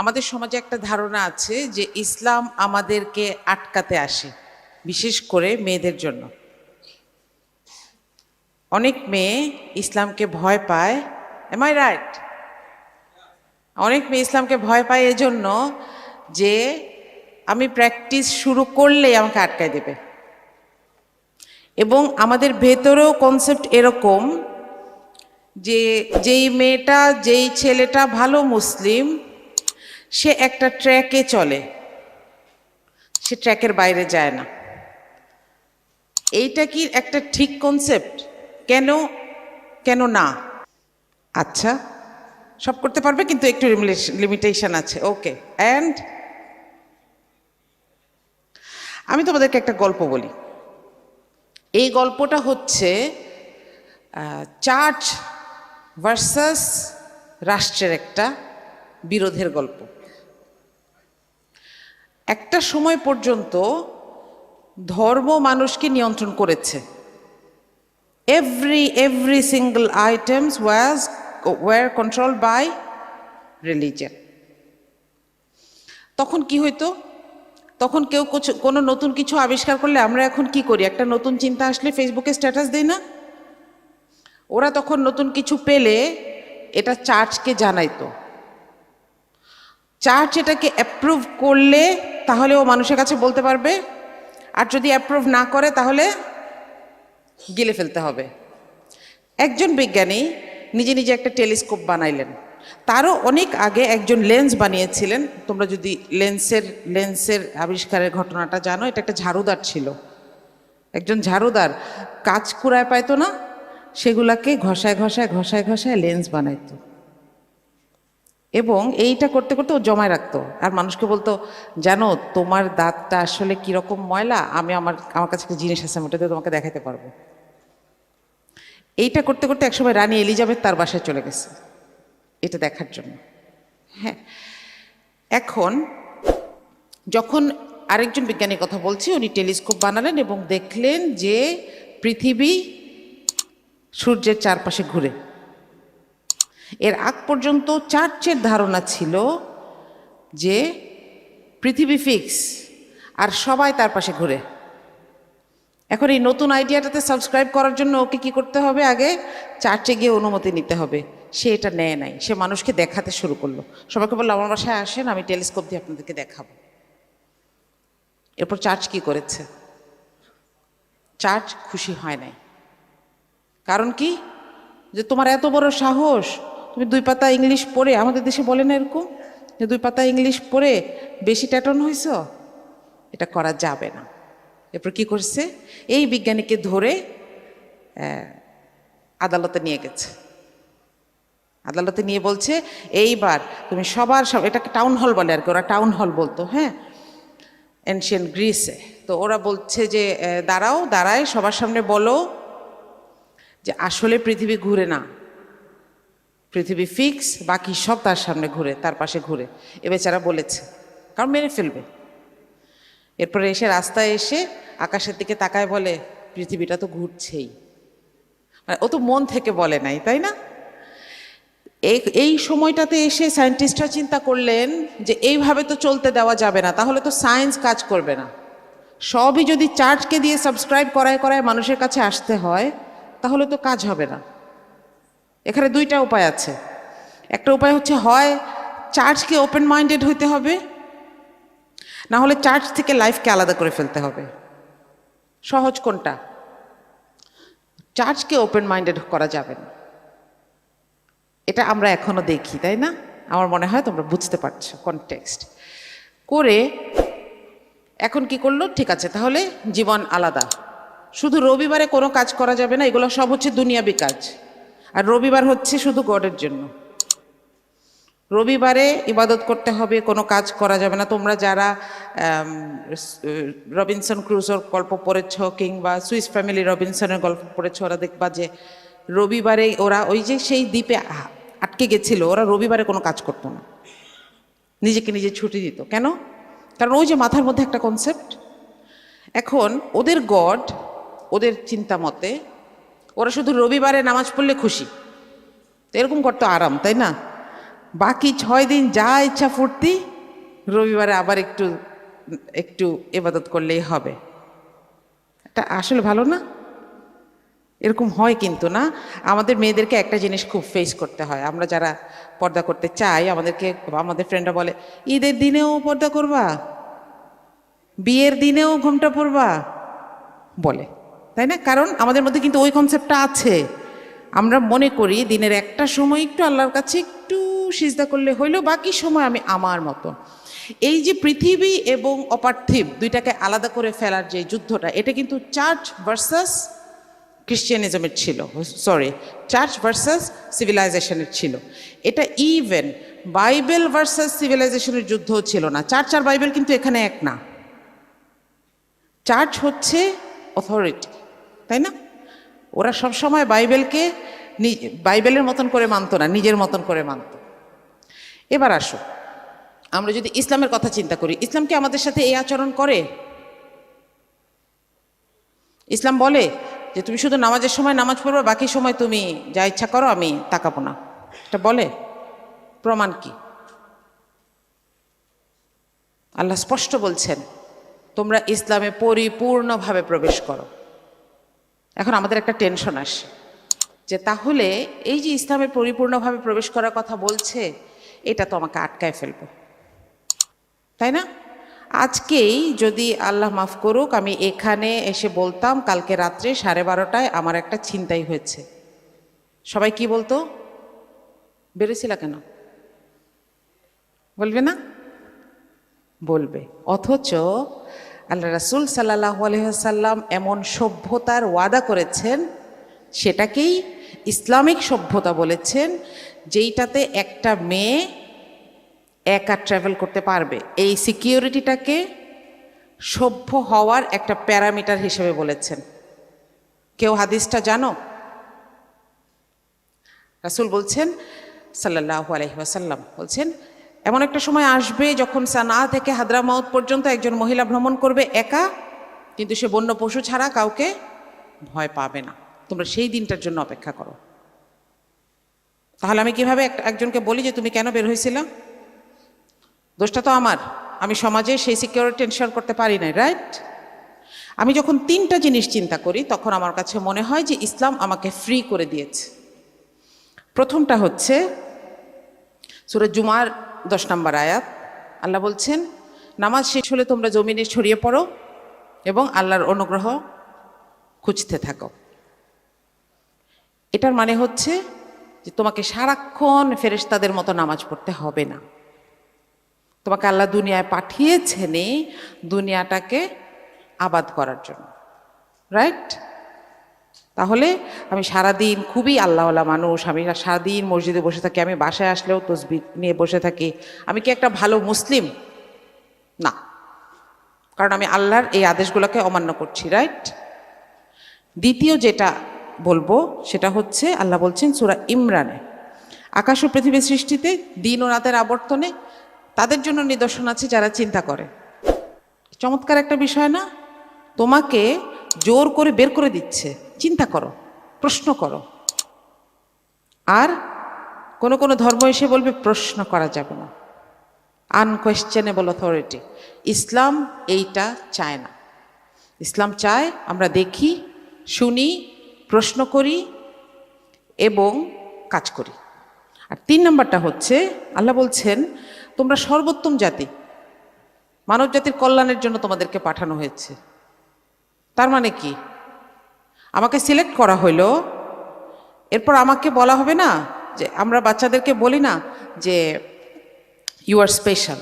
আমাদের সমাজে একটা ধারণা আছে যে ইসলাম আমাদেরকে আটকাতে আসে, বিশেষ করে মেয়েদের জন্য। অনেক মেয়ে ইসলামকে ভয় পায় এম আই রাইট অনেক মেয়ে ইসলামকে ভয় পায় এজন্য যে আমি প্র্যাকটিস শুরু করলেই আমাকে আটকায় দেবে। এবং আমাদের ভেতরেও কনসেপ্ট এরকম যে যেই মেয়েটা, যেই ছেলেটা ভালো মুসলিম সে একটা ট্র্যাকে চলে। সে ট্র্যাকের বাইরে যায় না। এইটা কি একটা ঠিক কনসেপ্ট কেন কেন না? আচ্ছা সব করতে পারবে, কিন্তু একটু লিমিটেশন আছে। ওকে অ্যান্ড আমি তোমাদেরকে একটা গল্প বলি। এই গল্পটা হচ্ছে চার্চ ভার্সাস রাষ্ট্রের একটা বিরোধের গল্প। একটা সময় পর্যন্ত ধর্ম মানুষকে নিয়ন্ত্রণ করেছে। Every every single items was were control by religion তখন কি হইতো? তখন কেউ কোনো নতুন কিছু আবিষ্কার করলে আমরা এখন কি করি? একটা নতুন চিন্তা আসলে ফেসবুকে স্ট্যাটাস দেই না? ওরা তখন নতুন কিছু পেলে এটা চার্চকে জানাইতো। চার্চ এটাকে অ্যাপ্রুভ করলে তাহলে ও মানুষের কাছে বলতে পারবে, আর যদি অ্যাপ্রুভ না করে তাহলে গিলে ফেলতে হবে। একজন বিজ্ঞানী নিজে নিজে একটা টেলিস্কোপ বানাইলেন। তারও অনেক আগে একজন লেন্স বানিয়েছিলেন। তোমরা যদি লেন্সের লেন্সের আবিষ্কারের ঘটনাটা জানো, এটা একটা ঝাড়ুদার ছিল। একজন ঝাড়ুদার কাজ কুড়ায় পাইতো না, সেগুলাকে ঘষায় ঘষায় ঘষায় ঘষায় লেন্স বানাইতো। এবং এইটা করতে করতে ও জমায় রাখতো। আর মানুষকে বলতো, জানো, তোমার দাঁতটা আসলে কীরকম ময়লা? আমি আমার আমার কাছে একটা জিনিস আছে, আমি দিয়ে তোমাকে দেখাতে পারব। এইটা করতে করতে একসময় রানী এলিজাবেথ তার বাসায় চলে গেছে, এটা দেখার জন্য। হ্যাঁ। এখন যখন আরেকজন বিজ্ঞানীর কথা বলছি, উনি টেলিস্কোপ বানালেন এবং দেখলেন যে পৃথিবী সূর্যের চারপাশে ঘুরে। এর আগ পর্যন্ত চার্চের ধারণা ছিল যে পৃথিবী ফিক্স আর সবাই তার পাশে ঘুরে। এখন এই নতুন আইডিয়াটাতে সাবস্ক্রাইব করার জন্য ওকে কি করতে হবে? আগে চার্চে গিয়ে অনুমতি নিতে হবে। সে এটা নেয় নাই। সে মানুষকে দেখাতে শুরু করল। সবাইকে বলল, আমার বাসায় আসেন, আমি টেলিস্কোপ দিয়ে আপনাদেরকে দেখাবো। এরপর চার্চ কি করেছে? চার্চ খুশি হয় নাই। কারণ কি? যে তোমার এত বড় সাহস তুমি দুই পাতা ইংলিশ পড়ে, আমাদের দেশে বলে না এরকম? যে দুই পাতা ইংলিশ পড়ে বেশি ট্যাটন হয়েছ? এটা করা যাবে না। এরপর কি করছে? এই বিজ্ঞানীকে ধরে আদালতে নিয়ে গেছে। আদালতে নিয়ে বলছে, এইবার তুমি সবার সব এটাকে টাউন হল বলে আর কি, ওরা টাউন হল বলতো হ্যাঁ? এনশিয়ান গ্রিসে তো ওরা বলছে যে দাঁড়াও, দাঁড়ায়, সবার সামনে বলো যে আসলে পৃথিবী ঘুরে না। পৃথিবী ফিক্স বাকি সব তার সামনে ঘুরে, তার পাশে ঘুরে। এ বেচারা বলেছে, কারণ মেরে ফেলবে। এরপরে এসে রাস্তায় এসে আকাশের দিকে তাকায় বলে, পৃথিবীটা তো ঘুরছেই। মানে ও তো মন থেকে বলে নাই, তাই না? এই সময়টাতে এসে সায়েন্টিস্টরা চিন্তা করলেন যে, এইভাবে তো চলতে দেওয়া যাবে না, তাহলে তো সায়েন্স কাজ করবে না। সবই যদি চার্চকে দিয়ে সাবস্ক্রাইব করায় করায় মানুষের কাছে আসতে হয়, তাহলে তো কাজ হবে না। এখানে দুইটা উপায় আছে। একটা উপায় হচ্ছে হয় চার্চকে ওপেন মাইন্ডেড হইতে হবে, না হলে চার্চ থেকে লাইফকে আলাদা করে ফেলতে হবে। সহজ কোনটা? চার্চকে ওপেন মাইন্ডেড করা যাবে না। এটা আমরা এখনও দেখি, তাই না? আমার মনে হয় তোমরা বুঝতে পারছ কনটেক্সট করে এখন কি করল? ঠিক আছে, তাহলে জীবন আলাদা। শুধু রবিবারে কোনো কাজ করা যাবে না, এগুলো সব হচ্ছে দুনিয়াবি কাজ। আর রবিবার হচ্ছে শুধু গডের জন্য। রবিবারে ইবাদত করতে হবে, কোনো কাজ করা যাবে না। তোমরা যারা রবিনসন ক্রুজোর গল্প পড়েছ কিংবা সুইস ফ্যামিলি রবিনসনের গল্প পড়েছ, ওরা দেখবা যে রবিবারে ওরা ওই যে সেই দ্বীপে আটকে গেছিল, ওরা রবিবারে কোনো কাজ করতো না। নিজেকে নিজে ছুটি দিত। কেন? কারণ ওই যে মাথার মধ্যে একটা কনসেপ্ট এখন ওদের গড, ওদের চিন্তা মতে ওরা শুধু রবিবারে নামাজ পড়লে খুশি। এরকম করতো আরাম, তাই না? বাকি ছয় দিন যা ইচ্ছা ফুর্তি, রবিবারে আবার একটু একটু এবাদত করলেই হবে। এটা আসলে ভালো না? এরকম হয় কিন্তু না। আমাদের মেয়েদেরকে একটা জিনিস খুব ফেস করতে হয়। আমরা যারা পর্দা করতে চাই, আমাদেরকে, আমাদের ফ্রেন্ডরা বলে, ঈদের দিনেও পর্দা করবা? বিয়ের দিনেও ঘুমটা পড়বা বলে। তাই না? কারণ আমাদের মধ্যে কিন্তু ওই কনসেপ্টটা আছে। আমরা মনে করি দিনের একটা সময় একটু আল্লাহর কাছে একটু সিজদা করলে হইল, বাকি সময় আমি আমার মতো। এই যে পৃথিবী এবং অপার্থিব দুইটাকে আলাদা করে ফেলার যে যুদ্ধটা, এটা কিন্তু চার্চ ভার্সাস খ্রিশ্চিয়ানিজমের ছিল। সরি, চার্চ ভার্সাস সিভিলাইজেশনের ছিল। এটা ইভেন বাইবেল ভার্সাস সিভিলাইজেশনের যুদ্ধও ছিল না। চার্চ আর বাইবেল কিন্তু এখানে এক না। চার্চ হচ্ছে অথরিটি। তাই না? ওরা সবসময় বাইবেলকে নি- বাইবেলের মতন করে মানতো না, নিজের মতন করে মানত। এবার আসো। আমরা যদি ইসলামের কথা চিন্তা করি, ইসলাম কি আমাদের সাথে এই আচরণ করে? ইসলাম বলে যে তুমি শুধু নামাজের সময় নামাজ পড়বে, বাকি সময় তুমি যা ইচ্ছা করো, আমি তাকাবো না। এটা বলে? প্রমাণ কি? আল্লাহ স্পষ্ট বলছেন, তোমরা ইসলামে পরিপূর্ণভাবে প্রবেশ করো। এখন আমাদের একটা টেনশন আসে, যে তাহলে এই যে ইসলামে পরিপূর্ণভাবে প্রবেশ করার কথা বলছে, এটা তো আমাকে আটকায় ফেলবে। তাই না? আজকেই যদি আল্লাহ মাফ করুক, আমি এখানে এসে বলতাম, কালকে রাত্রে সাড়ে বারোটায় আমার একটা ছিনতাই হয়েছে। সবাই কি বলতো? বেরোছিল কেন? বলবে না? বলবে। অথচ আল্লাহ রাসুল সাল্লাহ আলহাম এমন সভ্যতার ওয়াদা করেছেন, সেটাকেই ইসলামিক সভ্যতা বলেছেন, যেইটাতে একটা মেয়ে একা ট্রাভেল করতে পারবে। এই সিকিউরিটিটাকে সভ্য হওয়ার একটা প্যারামিটার হিসেবে বলেছেন। কেউ হাদিসটা জানো? রাসুল বলছেন সাল্লাহ আলহিহাসাল্লাম বলছেন এমন একটা সময় আসবে যখন সানা থেকে হাদরামাউত পর্যন্ত একজন মহিলা ভ্রমণ করবে একা, কিন্তু সে বন্য পশু ছাড়া কাউকে ভয় পাবে না। তোমরা সেই দিনটার জন্য অপেক্ষা করো। তাহলে আমি কীভাবে একজনকে বলি যে, তুমি কেন বের হয়েছিলা? দোষটা তো আমার। আমি সমাজে সেই সিকিউরিটি এনশিওর করতে পারি না রাইট আমি যখন তিনটা জিনিস চিন্তা করি, তখন আমার কাছে মনে হয় যে, ইসলাম আমাকে ফ্রি করে দিয়েছে। প্রথমটা হচ্ছে, সুরে জুমার দশ নম্বর আয়াত। আল্লাহ বলছেন, নামাজ শেষ হলে তোমরা জমিনে ছড়িয়ে পড়ো এবং আল্লাহর অনুগ্রহ খুঁজতে থাকো। এটার মানে হচ্ছে যে তোমাকে সারাক্ষণ ফেরেশতাদের মতো নামাজ পড়তে হবে না। তোমাকে আল্লাহ দুনিয়ায় পাঠিয়েছেনে দুনিয়াটাকে আবাদ করার জন্য। রাইট? তাহলে আমি সারাদিন খুবই আল্লাহওয়ালা মানুষ, আমি সারাদিন মসজিদে বসে থাকি, আমি বাসায় আসলেও তসবি নিয়ে বসে থাকি। আমি কি একটা ভালো মুসলিম? না। কারণ আমি আল্লাহর এই আদেশগুলোকে অমান্য করছি রাইট দ্বিতীয় যেটা বলব, সেটা হচ্ছে আল্লাহ বলছেন সুরা ইমরানে। আকাশ ও পৃথিবীর সৃষ্টিতে দিন ও রাতের আবর্তনে তাদের জন্য নিদর্শন আছে যারা চিন্তা করে। চমৎকার একটা বিষয় না? তোমাকে জোর করে বের করে দিচ্ছে। চিন্তা করো, প্রশ্ন করো। আর কোনো কোনো ধর্ম এসে বলবে, প্রশ্ন করা যাবে না। আনকোয়েশ্চেনেবল অথরিটি ইসলাম এইটা চায় না। ইসলাম চায় আমরা দেখি, শুনি, প্রশ্ন করি এবং কাজ করি। আর তিন নম্বরটা হচ্ছে, আল্লাহ বলছেন, তোমরা সর্বোত্তম জাতি। মানব জাতির কল্যাণের জন্য তোমাদেরকে পাঠানো হয়েছে। তার মানে কি? আমাকে সিলেক্ট করা হইল। এরপর আমাকে বলা হবে না যে, আমরা বাচ্চাদেরকে বলি না যে ইউ আর স্পেশাল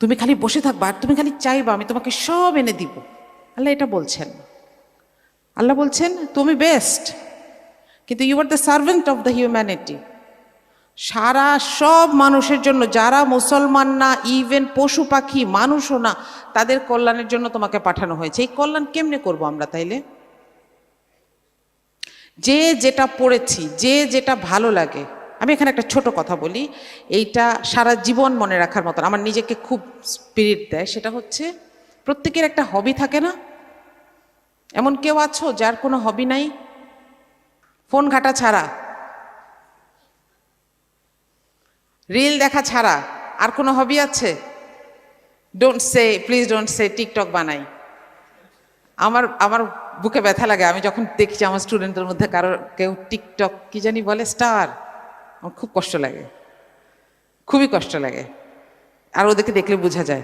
তুমি খালি বসে থাকবা আর তুমি খালি চাইবা, আমি তোমাকে সব এনে দিব। আল্লাহ এটা বলছেন। আল্লাহ বলছেন, তুমি বেস্ট কিন্তু you are the servant of the humanity সারা সব মানুষের জন্য, যারা মুসলমান না ইভেন পশু পাখি, মানুষও না, তাদের কল্যাণের জন্য তোমাকে পাঠানো হয়েছে। এই কল্যাণ কেমনে করব আমরা তাইলে? যে যেটা পড়েছি, যে যেটা ভালো লাগে। আমি এখানে একটা ছোট কথা বলি, এইটা সারা জীবন মনে রাখার মতন। আমার নিজেকে খুব স্পিরিট দেয়, সেটা হচ্ছে প্রত্যেকের একটা হবি থাকে না? এমন কেউ আছো যার কোনো হবি নাই? ফোন ঘাটা ছাড়া? রিল দেখা ছাড়া? আর কোনো হবি আছে? Don't say please don't say TikTok বানাই। আমার আমার বুকে ব্যথা লাগে। আমি যখন দেখছি আমার স্টুডেন্টদের মধ্যে কারও, কেউ টিকটক, কি জানি বলে স্টার আমার খুব কষ্ট লাগে। খুবই কষ্ট লাগে। আর ওদেরকে দেখলে বোঝা যায়,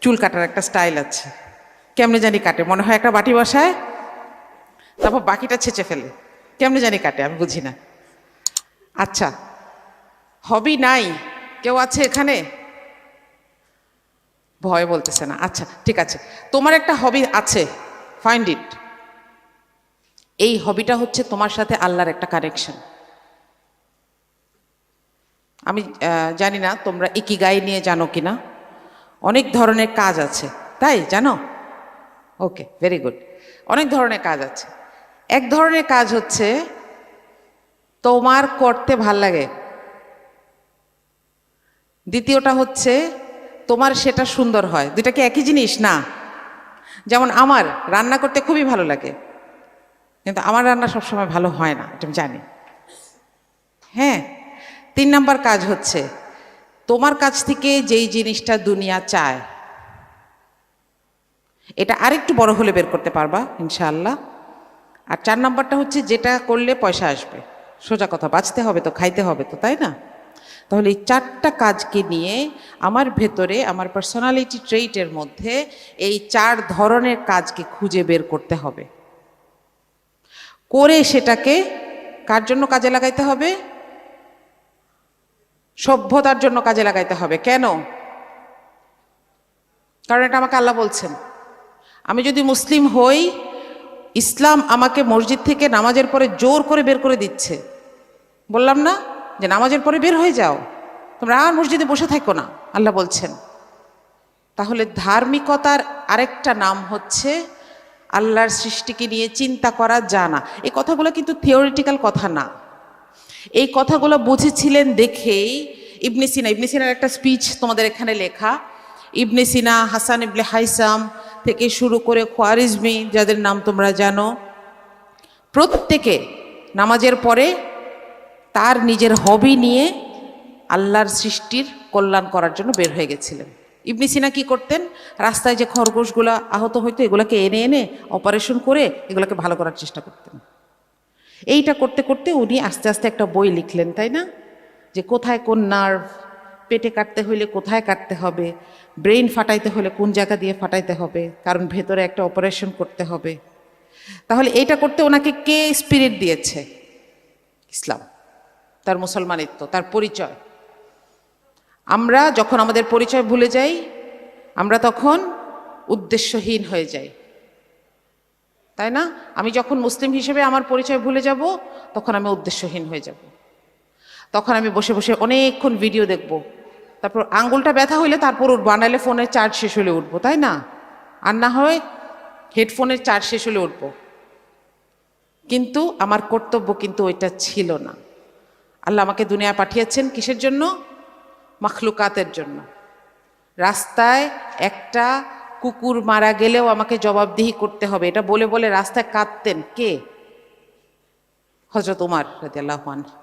চুল কাটার একটা স্টাইল আছে। কেমনে জানি কাটে। মনে হয় একটা বাটি বসায়, তারপর বাকিটা ছেঁচে ফেলে। কেমনে জানি কাটে, আমি বুঝি না। আচ্ছা হবি নাই। কেউ আছে এখানে? ভয় বলতেছে না। আচ্ছা ঠিক আছে। তোমার একটা হবি আছে। ফাইন্ড ইট এই হবিটা হচ্ছে তোমার সাথে আল্লাহর একটা কানেকশন আমি জানি না তোমরা ইকিগাই নিয়ে জানো কি না অনেক ধরনের কাজ আছে, তাই জানো? ওকে ভেরি গুড অনেক ধরনের কাজ আছে। এক ধরনের কাজ হচ্ছে তোমার করতে ভালো লাগে। দ্বিতীয়টা হচ্ছে তোমার সেটা সুন্দর হয়। দুটা কি একই জিনিস? না। যেমন আমার রান্না করতে খুবই ভালো লাগে, কিন্তু আমার রান্না সবসময় ভালো হয় না, এটা আমি জানি। হ্যাঁ তিন নাম্বার কাজ হচ্ছে, তোমার কাছ থেকে যেই জিনিসটা দুনিয়া চায়, এটা আরেকটু বড় হলে বের করতে পারবা, ইনশাআল্লাহ। আর চার নাম্বারটা হচ্ছে যেটা করলে পয়সা আসবে, সোজা কথা, বাঁচতে হবে তো, খাইতে হবে তো, তাই না? তাহলে এই চারটা কাজকে নিয়ে আমার ভেতরে, আমার পার্সোনালিটি ট্রেইটের মধ্যে এই চার ধরনের কাজকে খুঁজে বের করতে হবে। করে সেটাকে কার জন্য কাজে লাগাইতে হবে? সভ্যতার জন্য কাজে লাগাইতে হবে। কেন? কারণ এটা আমাকে আল্লাহ বলছেন। আমি যদি মুসলিম হই, ইসলাম আমাকে মসজিদ থেকে নামাজের পরে জোর করে বের করে দিচ্ছে। বললাম না? যে নামাজের পরে বের হয়ে যাও। তোমরা আর মসজিদে বসে থাকো না, আল্লাহ বলছেন। তাহলে ধার্মিকতার আরেকটা নাম হচ্ছে আল্লাহর সৃষ্টিকে নিয়ে চিন্তা করা জানা। এই কথাগুলো কিন্তু থিওরিটিক্যাল কথা না। এই কথাগুলো বুঝেছিলেন দেখেই ইবনে সিনা, ইবনে সিনার একটা স্পিচ তোমাদের এখানে লেখা। ইবনে সিনা, হাসান ইবনে হাইসাম থেকে শুরু করে খোয়ারিজমি, যাদের নাম তোমরা জানো, প্রত্যেকে নামাজের পরে তার নিজের হবি নিয়ে আল্লাহর সৃষ্টির কল্যাণ করার জন্য বের হয়ে গেছিলেন। ইবনি সিনা কি করতেন? রাস্তায় যে খরগোশগুলো আহত হইতো, এগুলোকে এনে এনে অপারেশন করে এগুলোকে ভালো করার চেষ্টা করতেন। এইটা করতে করতে উনি আস্তে আস্তে একটা বই লিখলেন, তাই না? যে কোথায় কোন নার্ভ পেটে কাটতে হইলে কোথায় কাটতে হবে ব্রেইন ফাটাইতে হলে কোন জায়গা দিয়ে ফাটাইতে হবে, কারণ ভেতরে একটা অপারেশন করতে হবে। তাহলে এইটা করতে ওনাকে কে স্পিরিট দিয়েছে? ইসলাম। তার মুসলমানিত্ব, তার পরিচয়। আমরা যখন আমাদের পরিচয় ভুলে যাই, আমরা তখন উদ্দেশ্যহীন হয়ে যাই। তাই না? আমি যখন মুসলিম হিসেবে আমার পরিচয় ভুলে যাব, তখন আমি উদ্দেশ্যহীন হয়ে যাব। তখন আমি বসে বসে অনেকক্ষণ ভিডিও দেখব। তারপর আঙ্গুলটা ব্যথা হইলে তারপর উঠবো, আর নাহলে ফোনের চার্জ শেষ হলে উঠবো, তাই না? আর না হয় হেডফোনের চার্জ শেষ হলে উঠবো। কিন্তু আমার কর্তব্য কিন্তু ওইটা ছিল না। আল্লাহ আমাকে দুনিয়া পাঠিয়েছেন কিসের জন্য? মাখলুকাতের জন্য। রাস্তায় একটা কুকুর মারা গেলেও আমাকে জবাবদিহি করতে হবে। এটা বলে বলে রাস্তায় কাঁদতেন কে? হজরত উমার রাদিয়াল্লাহু আনহু।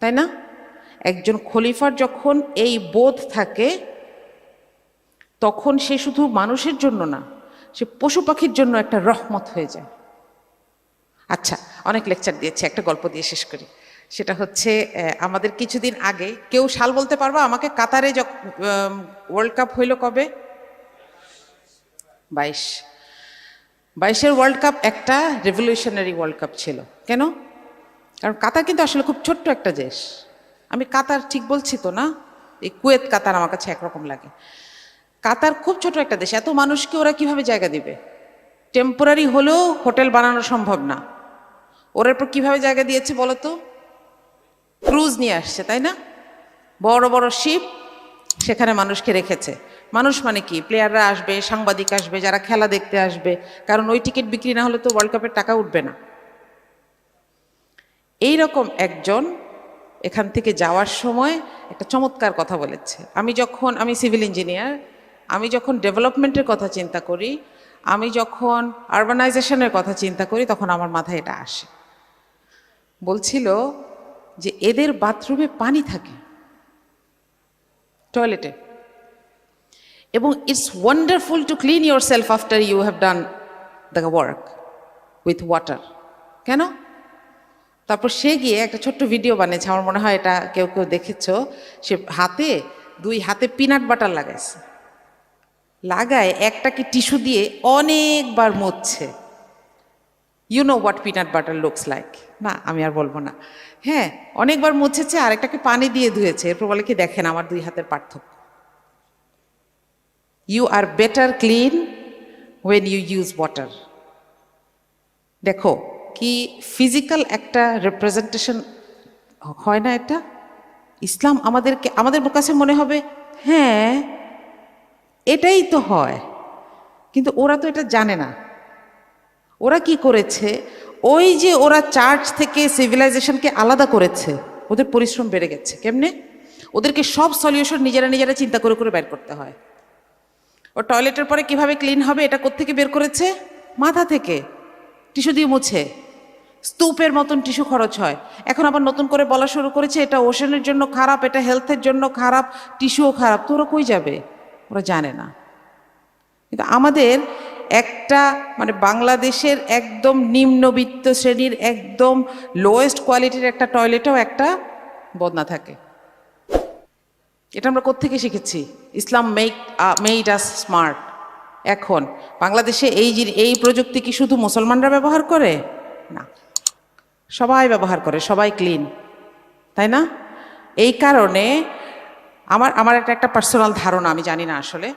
তাই না? একজন খলিফার যখন এই বোধ থাকে, তখন সে শুধু মানুষের জন্য না, সে পশু পাখির জন্য একটা রহমত হয়ে যায়। আচ্ছা অনেক লেকচার দিয়েছে, একটা গল্প দিয়ে শেষ করি। সেটা হচ্ছে আমাদের কিছুদিন আগে, কেউ সাল বলতে পারবা? আমাকে কাতারে ওয়ার্ল্ড কাপ হইল কবে? বাইশ। বাইশের ওয়ার্ল্ড কাপ একটা রেভলিউশনারি ওয়ার্ল্ড কাপ ছিল। কেন? কারণ কাতার কিন্তু আসলে খুব ছোট্ট একটা দেশ। আমি কাতার ঠিক বলছি তো না? এই কুয়েত কাতার আমার কাছে একরকম লাগে। কাতার খুব ছোট একটা দেশ। এত মানুষকে ওরা কীভাবে জায়গা দিবে? টেম্পোরারি হলেও হোটেল বানানো সম্ভব না। ওর এরপর কীভাবে জায়গা দিয়েছে বলো তো? ক্রুজ নিয়ে আসছে, তাই না? বড় বড় শিপ সেখানে মানুষকে রেখেছে। মানুষ মানে কি? প্লেয়াররা আসবে, সাংবাদিক আসবে, যারা খেলা দেখতে আসবে। কারণ ওই টিকিট বিক্রি না হলে তো ওয়ার্ল্ড কাপের টাকা উঠবে না। এই রকম একজন এখান থেকে যাওয়ার সময় একটা চমৎকার কথা বলেছে। আমি যখন, আমি সিভিল ইঞ্জিনিয়ার, আমি যখন ডেভেলপমেন্টের কথা চিন্তা করি, আমি যখন আরবানাইজেশনের কথা চিন্তা করি, তখন আমার মাথায় এটা আসে। বলছিল যে এদের বাথরুমে পানি থাকে। টয়লেটে। এবং it's wonderful to clean yourself after you have done the work with water কেন? তারপর সে গিয়ে একটা ছোট্ট ভিডিও বানিয়েছে, আমার মনে হয় এটা কেউ কেউ দেখেছ। সে হাতে, দুই হাতে পিনাট বাটার লাগাইছে। লাগায় একটা কি টিস্যু দিয়ে অনেকবার মুছছে। You know what peanut butter looks like না, আমি আর বলব না। হ্যাঁ অনেকবার মুছেছে আর একটাকে পানি দিয়ে ধুয়েছে। এরপর বলে কি, দেখেন আমার দুই হাতের পার্থক্য। You are better clean when you use water দেখো, কি ফিজিক্যাল একটা রিপ্রেজেন্টেশন হয় না এটা? ইসলাম আমাদেরকে, আমাদের কাছে মনে হবে হ্যাঁ এটাই তো হয়। কিন্তু ওরা তো এটা জানে না। ওরা কি করেছে? ওই যে ওরা চার্চ থেকে সিভিলাইজেশনকে আলাদা করেছে, ওদের পরিশ্রম বেড়ে গেছে, কেমনে? ওদেরকে সব সলিউশন নিজেরা নিজেরা চিন্তা করে করে বের করতে হয়। ও টয়লেটের পরে কীভাবে ক্লিন হবে, এটা কোত্থেকে বের করেছে? মাথা থেকে, টিস্যু দিয়ে মুছে। স্তূপের মতন টিস্যু খরচ হয়। এখন আবার নতুন করে বলা শুরু করেছে, এটা ওশনের জন্য খারাপ, এটা হেলথের জন্য খারাপ, টিস্যুও খারাপ। তো ওরা কই যাবে? ওরা জানে না। কিন্তু আমাদের একটা মানে বাংলাদেশের একদম নিম্নবিত্ত শ্রেণির একদম লোয়েস্ট কোয়ালিটির একটা টয়লেটেও একটা বদনা থাকে। এটা আমরা কোত্থেকে শিখেছি? Islam make made us smart এখন, বাংলাদেশে এই এই প্রযুক্তি কি শুধু মুসলমানরা ব্যবহার করে? না। সবাই ব্যবহার করে, সবাই ক্লিন তাই না? এই কারণে আমার আমার একটা একটা পার্সোনাল ধারণা, আমি জানি না আসলে।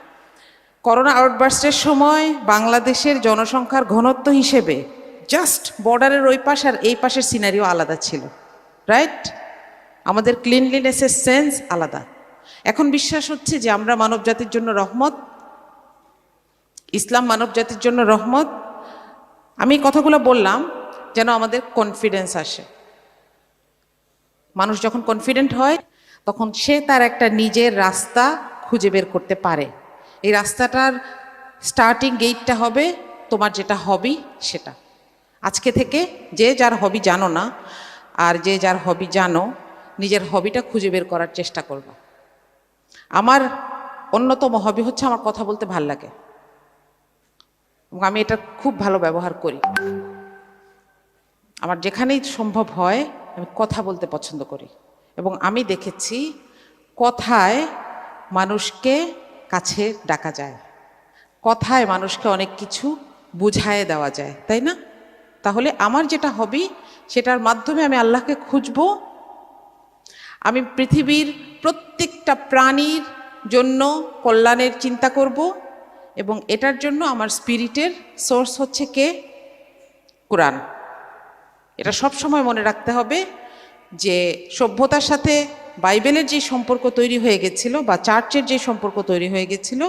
করোনা আউটবার্স্টের সময় বাংলাদেশের জনসংখ্যার ঘনত্ব হিসেবে জাস্ট বর্ডারের ওই পাশ আর এই পাশের সিনারিও আলাদা ছিল রাইট আমাদের ক্লিনলিনেসের সেন্স আলাদা। এখন বিশ্বাস হচ্ছে যে আমরা মানব জাতির জন্য রহমত, ইসলাম মানব জাতির জন্য রহমত। আমি কথাগুলো বললাম যেন আমাদের কনফিডেন্স আসে। মানুষ যখন কনফিডেন্ট হয়, তখন সে তার একটা নিজের রাস্তা খুঁজে বের করতে পারে। এই রাস্তাটার স্টার্টিং গেটটা হবে তোমার যেটা হবি সেটা। আজকে থেকে যে যার হবি জানো না, আর যে যার হবি জানো, নিজের হবিটা খুঁজে বের করার চেষ্টা করবা। আমার অন্যতম হবি হচ্ছে আমার কথা বলতে ভালো লাগে। এবং আমি এটা খুব ভালো ব্যবহার করি। আমার যেখানেই সম্ভব হয়, আমি কথা বলতে পছন্দ করি। এবং আমি দেখেছি, কথায় মানুষকে কাছে ডাকা যায়। কথায় মানুষকে অনেক কিছু বুঝায় দেওয়া যায়, তাই না? তাহলে আমার যেটা হবি সেটার মাধ্যমে আমি আল্লাহকে খুঁজবো। আমি পৃথিবীর প্রত্যেকটা প্রাণীর জন্য কল্যাণের চিন্তা করব এবং এটার জন্য আমার স্পিরিটের সোর্স হচ্ছে কে? কোরআন। এটা সব সময় মনে রাখতে হবে যে সভ্যতার সাথে বাইবেলের যে সম্পর্ক তৈরি হয়ে গেছিল বা চার্চের যে সম্পর্ক তৈরি হয়ে গেছিল,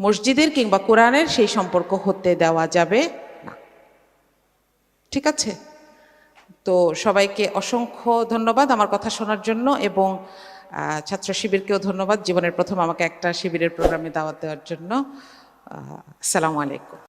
মসজিদের কিংবা কোরআনের সেই সম্পর্ক হতে দেওয়া যাবে না। ঠিক আছে? তো সবাইকে অসংখ্য ধন্যবাদ আমার কথা শোনার জন্য এবং ছাত্র শিবিরকেও ধন্যবাদ জীবনের প্রথম আমাকে একটা শিবিরের প্রোগ্রামে দাওয়াত দেওয়ার জন্য। আসসালামু আলাইকুম।